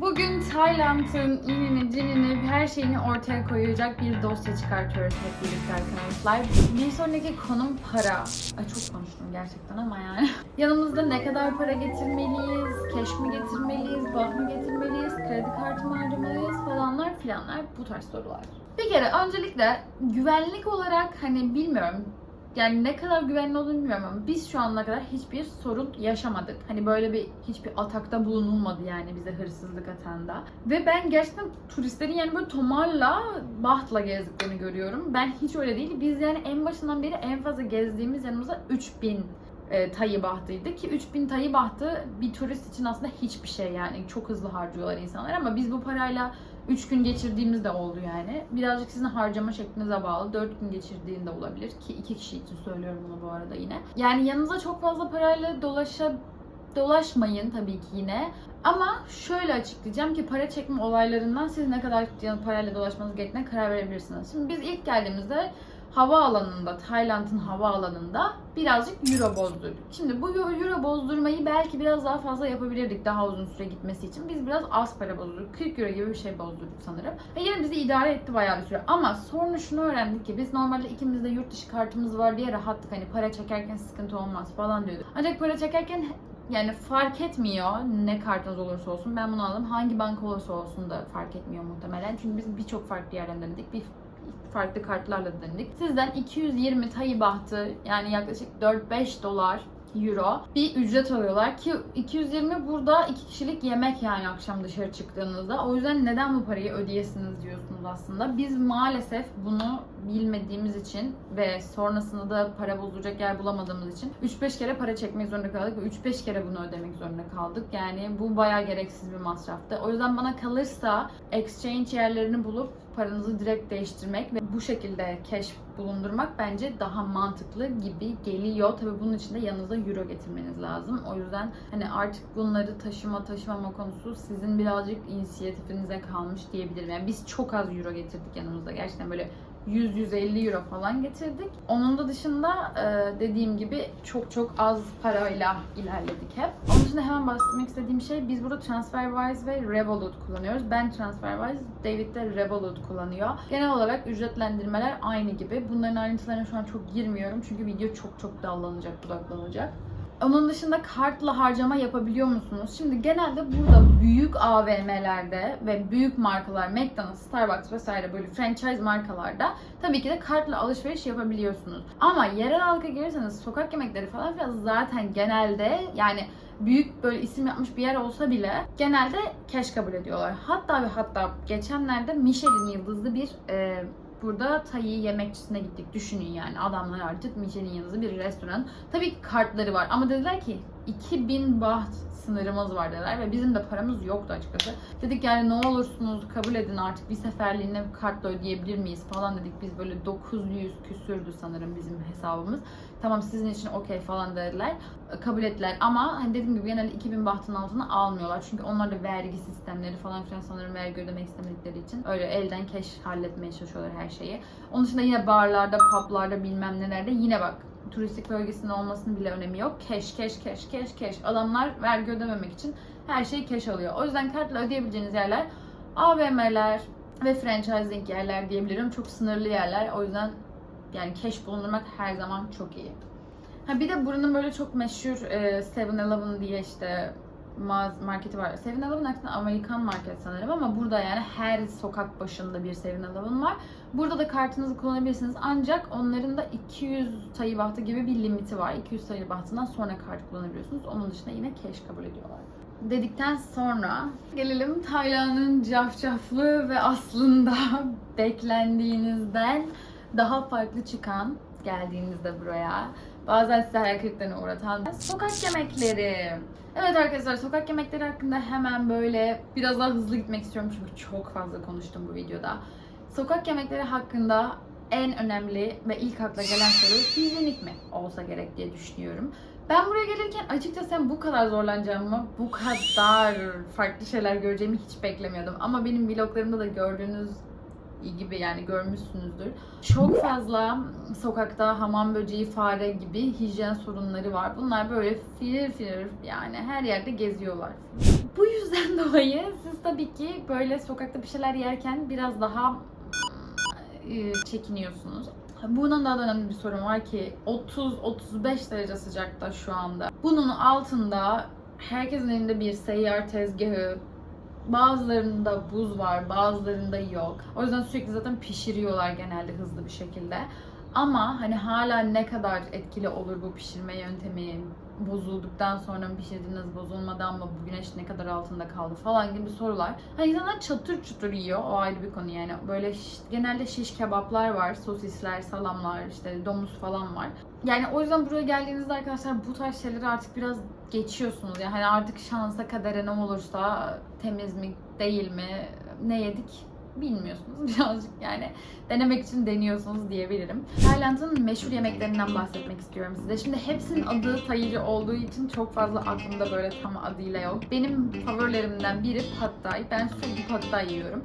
Bugün Tayland'ın inini, cinini, her şeyini ortaya koyacak bir dosya çıkartıyoruz hep birlikte arkadaşlar. Bir sonraki konum para. Ay çok konuştum gerçekten ama yani. Yanımızda ne kadar para getirmeliyiz, keş mi getirmeliyiz, bah mı getirmeliyiz, kredi kartı mı harcamalıyız falanlar filanlar bu tarz sorular. Bir kere öncelikle güvenlik olarak hani bilmiyorum yani ne kadar güvenli olduğunu bilmiyorum ama biz şu ana kadar hiçbir sorun yaşamadık. Hani böyle bir hiçbir atakta bulunulmadı yani bize hırsızlık atanda. Ve ben gerçekten turistlerin yani böyle tomarla, bahtla gezdiklerini görüyorum. Ben hiç öyle değil. Biz yani en başından beri en fazla gezdiğimiz yanımızda 3000 e, tayı bahtıydı ki 3000 tayı bahtı bir turist için aslında hiçbir şey yani çok hızlı harcıyorlar insanlar ama biz bu parayla 3 gün geçirdiğimiz de oldu yani. Birazcık sizin harcama şeklinize bağlı. 4 gün geçirdiğinde olabilir ki 2 kişi için söylüyorum bunu bu arada yine. Yani yanınıza çok fazla parayla dolaşa dolaşmayın tabii ki yine. Ama şöyle açıklayacağım ki para çekme olaylarından siz ne kadar parayla dolaşmanız gerektiğine karar verebilirsiniz. Şimdi biz ilk geldiğimizde havaalanında, Tayland'ın havaalanında birazcık euro bozdurduk. Şimdi bu euro bozdurmayı belki biraz daha fazla yapabilirdik daha uzun süre gitmesi için. Biz biraz az para bozdurduk. 40 euro gibi bir şey bozdurduk sanırım. Ve yine bizi idare etti bayağı bir süre. Ama sonra şunu öğrendik ki biz normalde ikimizde yurt dışı kartımız var diye rahattık. Hani para çekerken sıkıntı olmaz falan diyorduk. Ancak para çekerken yani fark etmiyor ne kartınız olursa olsun. Ben bunu aldım. Hangi banka olursa olsun da fark etmiyor muhtemelen. Çünkü biz birçok farklı yerden denedik. Bir farklı kartlarla denedik. Sizden 220 tayı bahtı yani yaklaşık 4-5 dolar euro bir ücret alıyorlar ki 220 burada iki kişilik yemek yani akşam dışarı çıktığınızda. O yüzden neden bu parayı ödeyesiniz diyorsunuz aslında. Biz maalesef bunu bilmediğimiz için ve sonrasında da para bozduracak yer bulamadığımız için 3-5 kere para çekmek zorunda kaldık ve 3-5 kere bunu ödemek zorunda kaldık. Yani bu bayağı gereksiz bir masraftı. O yüzden bana kalırsa exchange yerlerini bulup paranızı direkt değiştirmek ve bu şekilde cash bulundurmak bence daha mantıklı gibi geliyor. Tabii bunun için de yanınızda euro getirmeniz lazım. O yüzden hani artık bunları taşıma taşımama konusu sizin birazcık inisiyatifinize kalmış diyebilirim. Yani biz çok az euro getirdik yanımızda. Gerçekten böyle 100-150 euro falan getirdik. Onun da dışında e, dediğim gibi çok çok az parayla ilerledik hep. Onun dışında hemen bahsetmek istediğim şey biz burada TransferWise ve Revolut kullanıyoruz. Ben TransferWise, David de Revolut kullanıyor. Genel olarak ücretlendirmeler aynı gibi. Bunların ayrıntılarına şu an çok girmiyorum çünkü video çok çok dallanacak, budaklanacak. Onun dışında kartla harcama yapabiliyor musunuz? Şimdi genelde burada büyük AVM'lerde ve büyük markalar, McDonald's, Starbucks vesaire böyle franchise markalarda tabii ki de kartla alışveriş yapabiliyorsunuz. Ama yerel halka gelirseniz sokak yemekleri falan filan zaten genelde yani büyük böyle isim yapmış bir yer olsa bile genelde cash kabul ediyorlar. Hatta ve hatta geçenlerde Michelin yıldızlı bir e, burada Tayı yemekçisine gittik. Düşünün yani adamlar artık Michelin yıldızlı bir restoran. Tabii ki kartları var ama dediler ki 2000 baht sınırımız var dediler ve bizim de paramız yoktu açıkçası. Dedik yani ne olursunuz kabul edin artık bir seferliğine kartla ödeyebilir miyiz falan dedik. Biz böyle 900 küsürdü sanırım bizim hesabımız. Tamam sizin için okey falan dediler. Kabul ettiler ama hani dediğim gibi genelde 2000 bahtın altına almıyorlar. Çünkü onlar da vergi sistemleri falan filan sanırım vergi ödemek istemedikleri için öyle elden keş halletmeye çalışıyorlar her şeyi. Onun dışında yine barlarda, publarda bilmem nelerde yine bak turistik bölgesinde olmasının bile önemi yok. Cash, cash, cash, cash, cash. Adamlar vergi ödememek için her şeyi cash alıyor. O yüzden kartla ödeyebileceğiniz yerler AVM'ler ve franchising yerler diyebilirim. Çok sınırlı yerler. O yüzden yani cash bulundurmak her zaman çok iyi. Ha bir de buranın böyle çok meşhur e, 7-Eleven diye işte marketi var. 7-Eleven aslında Amerikan market sanırım ama burada yani her sokak başında bir 7-Eleven var. Burada da kartınızı kullanabilirsiniz ancak onların da 200 tayı bahtı gibi bir limiti var. 200 tayı bahtından sonra kart kullanabiliyorsunuz. Onun dışında yine cash kabul ediyorlar. Dedikten sonra gelelim Tayland'ın cafcaflı ve aslında beklendiğinizden daha farklı çıkan geldiğinizde buraya bazen size hayal kırıklarına uğratan sokak yemekleri. Evet arkadaşlar sokak yemekleri hakkında hemen böyle biraz daha hızlı gitmek istiyorum çünkü çok fazla konuştum bu videoda. Sokak yemekleri hakkında en önemli ve ilk akla gelen soru hijyenik mi olsa gerek diye düşünüyorum. Ben buraya gelirken açıkçası hem bu kadar zorlanacağımı, bu kadar farklı şeyler göreceğimi hiç beklemiyordum. Ama benim vloglarımda da gördüğünüz gibi yani görmüşsünüzdür. Çok fazla sokakta hamam böceği, fare gibi hijyen sorunları var. Bunlar böyle firir firir yani her yerde geziyorlar. Bu yüzden dolayı siz tabii ki böyle sokakta bir şeyler yerken biraz daha e, çekiniyorsunuz. Bunun daha da önemli bir sorun var ki 30-35 derece sıcakta şu anda. Bunun altında herkesin elinde bir seyyar tezgahı, bazılarında buz var, bazılarında yok. O yüzden sürekli zaten pişiriyorlar genelde hızlı bir şekilde. Ama hani hala ne kadar etkili olur bu pişirme yöntemi, bozulduktan sonra mı pişirdiniz, bozulmadan mı, bu güneş ne kadar altında kaldı falan gibi sorular. Hani insanlar çatır çutur yiyor, o ayrı bir konu yani. Böyle şiş- genelde şiş kebaplar var, sosisler, salamlar, işte domuz falan var. Yani o yüzden buraya geldiğinizde arkadaşlar bu tarz şeyleri artık biraz geçiyorsunuz. Yani hani artık şansa kadere ne olursa temiz mi, değil mi, ne yedik bilmiyorsunuz birazcık yani denemek için deniyorsunuz diyebilirim. Tayland'ın meşhur yemeklerinden bahsetmek istiyorum size. Şimdi hepsinin adı Thaice olduğu için çok fazla aklımda böyle tam adıyla yok. Benim favorilerimden biri Pad Thai. Ben sürekli Pad Thai yiyorum.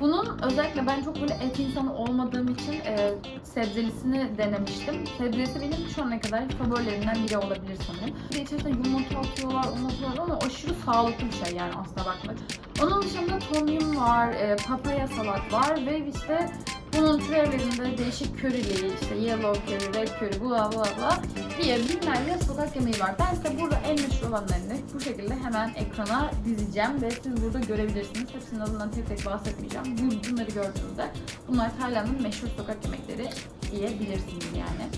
Bunun özellikle ben çok böyle et insanı olmadığım için e, sebzelisini denemiştim. Sebzelisi benim şu ana kadar favorilerimden biri olabilir sanırım. Bir de içerisinde yumurta atıyorlar, onu atıyorlar ama aşırı sağlıklı bir şey yani aslına bakmak. Onun dışında tom yum var, e, papaya salat var ve işte bunun türevlerinde değişik körili, işte yellow curry, red curry, bla bla bla diye binlerce sokak yemeği var. Ben size burada en meşhur olanlarını bu şekilde hemen ekrana dizeceğim ve siz burada görebilirsiniz. Hepsinin adından tek tek bahsetmeyeceğim. Bu- Bunları gördüğünüzde bunlar Tayland'ın meşhur sokak yemekleri diyebilirsiniz yani.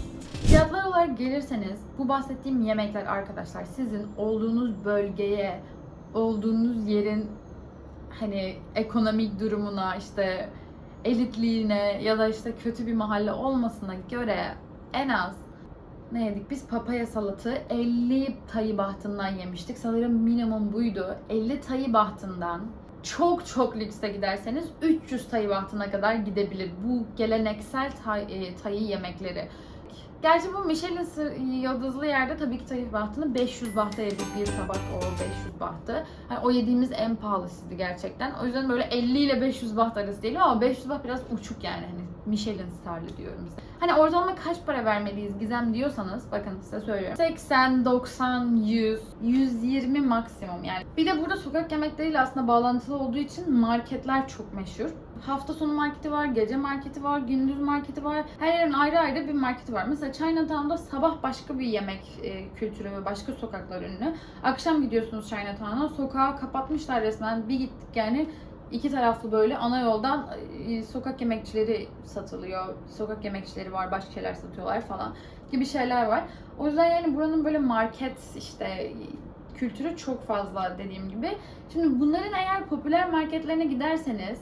Fiyatlar olarak gelirseniz bu bahsettiğim yemekler arkadaşlar sizin olduğunuz bölgeye, olduğunuz yerin hani ekonomik durumuna işte elitliğine ya da işte kötü bir mahalle olmasına göre en az ne yedik biz papaya salatı 50 tayı bahtından yemiştik. Sanırım minimum buydu. 50 tayı bahtından çok çok lükse giderseniz 300 tayı bahtına kadar gidebilir. Bu geleneksel tay, e, tayı yemekleri. Gerçi bu Michelin yıldızlı yerde tabii ki tayı bahtını 500 bahta yedik bir tabak o 500 bahtı. Hani o yediğimiz en pahalısıydı gerçekten. O yüzden böyle 50 ile 500 baht arası değil ama 500 baht biraz uçuk yani hani Michelin starlı diyorum size. Hani ortalama kaç para vermeliyiz Gizem diyorsanız bakın size söylüyorum. 80, 90, 100, 120 maksimum yani. Bir de burada sokak yemekleriyle aslında bağlantılı olduğu için marketler çok meşhur. Hafta sonu marketi var, gece marketi var, gündüz marketi var. Her yerin ayrı ayrı bir marketi var. Mesela Chinatown'da sabah başka bir yemek e, kültürü ve başka sokaklar ünlü. Akşam gidiyorsunuz Chinatown'a, sokağı kapatmışlar resmen. Bir gittik yani iki taraflı böyle ana yoldan e, sokak yemekçileri satılıyor. Sokak yemekçileri var, başka şeyler satıyorlar falan gibi şeyler var. O yüzden yani buranın böyle market işte kültürü çok fazla dediğim gibi. Şimdi bunların eğer popüler marketlerine giderseniz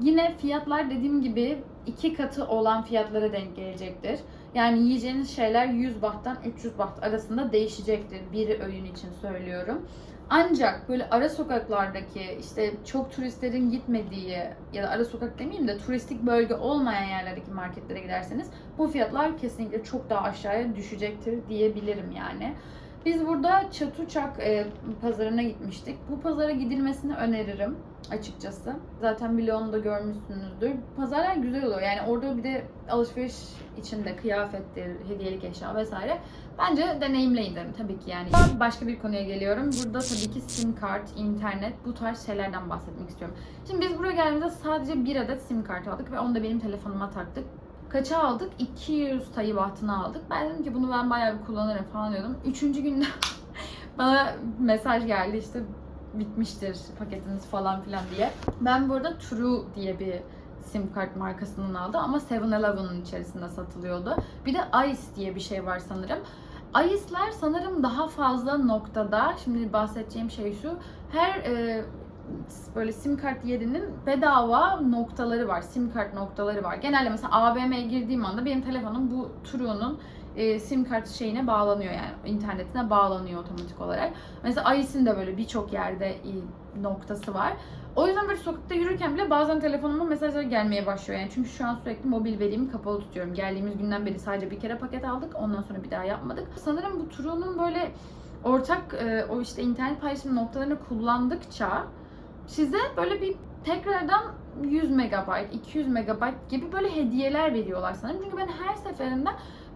yine fiyatlar dediğim gibi iki katı olan fiyatlara denk gelecektir. Yani yiyeceğiniz şeyler 100 bahttan 300 baht arasında değişecektir. Bir öğün için söylüyorum. Ancak böyle ara sokaklardaki işte çok turistlerin gitmediği ya da ara sokak demeyeyim de turistik bölge olmayan yerlerdeki marketlere giderseniz bu fiyatlar kesinlikle çok daha aşağıya düşecektir diyebilirim yani. Biz burada Çatuçak e, pazarına gitmiştik. Bu pazara gidilmesini öneririm açıkçası. Zaten bloğunu da görmüşsünüzdür. Pazarlar güzel oluyor. Yani orada bir de alışveriş içinde kıyafettir, hediyelik eşya vesaire. Bence deneyimleyin derim tabii ki yani. Başka bir konuya geliyorum. Burada tabii ki sim kart, internet bu tarz şeylerden bahsetmek istiyorum. Şimdi biz buraya geldiğimizde sadece bir adet sim kart aldık ve onu da benim telefonuma taktık. Kaça aldık? 200 tayı bahtına aldık. Ben dedim ki bunu ben bayağı bir kullanırım falan diyordum. Üçüncü günde bana mesaj geldi işte bitmiştir paketiniz falan filan diye. Ben burada True diye bir sim kart markasının aldım ama 7-Eleven'ın içerisinde satılıyordu. Bir de Ice diye bir şey var sanırım. Ice'ler sanırım daha fazla noktada, şimdi bahsedeceğim şey şu, her e, böyle sim kart yerinin bedava noktaları var, sim kart noktaları var. Genelde mesela AVM'ye girdiğim anda benim telefonum bu True'nun e, sim kart şeyine bağlanıyor yani internetine bağlanıyor otomatik olarak. Mesela Ice'in de böyle birçok yerde noktası var. O yüzden böyle sokakta yürürken bile bazen telefonuma mesajlar gelmeye başlıyor. Yani çünkü şu an sürekli mobil verimi kapalı tutuyorum. Geldiğimiz günden beri sadece bir kere paket aldık. Ondan sonra bir daha yapmadık. Sanırım bu True'nun böyle ortak e, o işte internet paylaşım noktalarını kullandıkça size böyle bir tekrardan 100 megabayt, 200 megabayt gibi böyle hediyeler veriyorlar sanırım. Çünkü ben her seferinde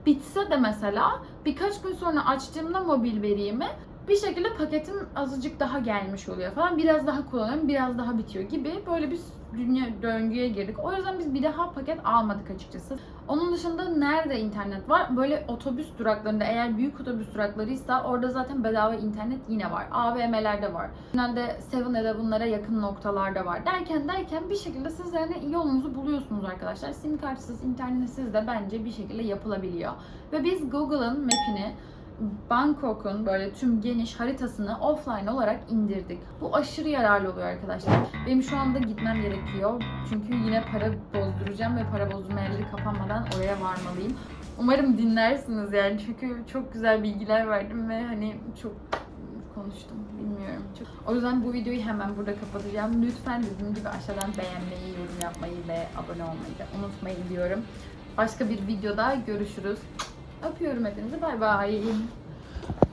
bitse de mesela birkaç gün sonra açtığımda mobil verimi bir şekilde paketim azıcık daha gelmiş oluyor falan. Biraz daha kullanıyorum, biraz daha bitiyor gibi böyle bir dünya döngüye girdik. O yüzden biz bir daha paket almadık açıkçası. Onun dışında nerede internet var? Böyle otobüs duraklarında eğer büyük otobüs duraklarıysa orada zaten bedava internet yine var. AVM'lerde var. Genelde 7-Eleven'lara yakın noktalarda var. Derken derken bir şekilde siz yani yolunuzu buluyorsunuz arkadaşlar. Sim kartsız, internetsiz de bence bir şekilde yapılabiliyor. Ve biz Google'ın map'ini Bangkok'un böyle tüm geniş haritasını offline olarak indirdik. Bu aşırı yararlı oluyor arkadaşlar. Benim şu anda gitmem gerekiyor. Çünkü yine para bozduracağım ve para bozdurma yerleri kapanmadan oraya varmalıyım. Umarım dinlersiniz yani çünkü çok güzel bilgiler verdim ve hani çok konuştum bilmiyorum. Çok... O yüzden bu videoyu hemen burada kapatacağım. Lütfen dediğim gibi aşağıdan beğenmeyi, yorum yapmayı ve abone olmayı da unutmayın diyorum. Başka bir videoda görüşürüz. Öpüyorum hepinizi. Bay bay.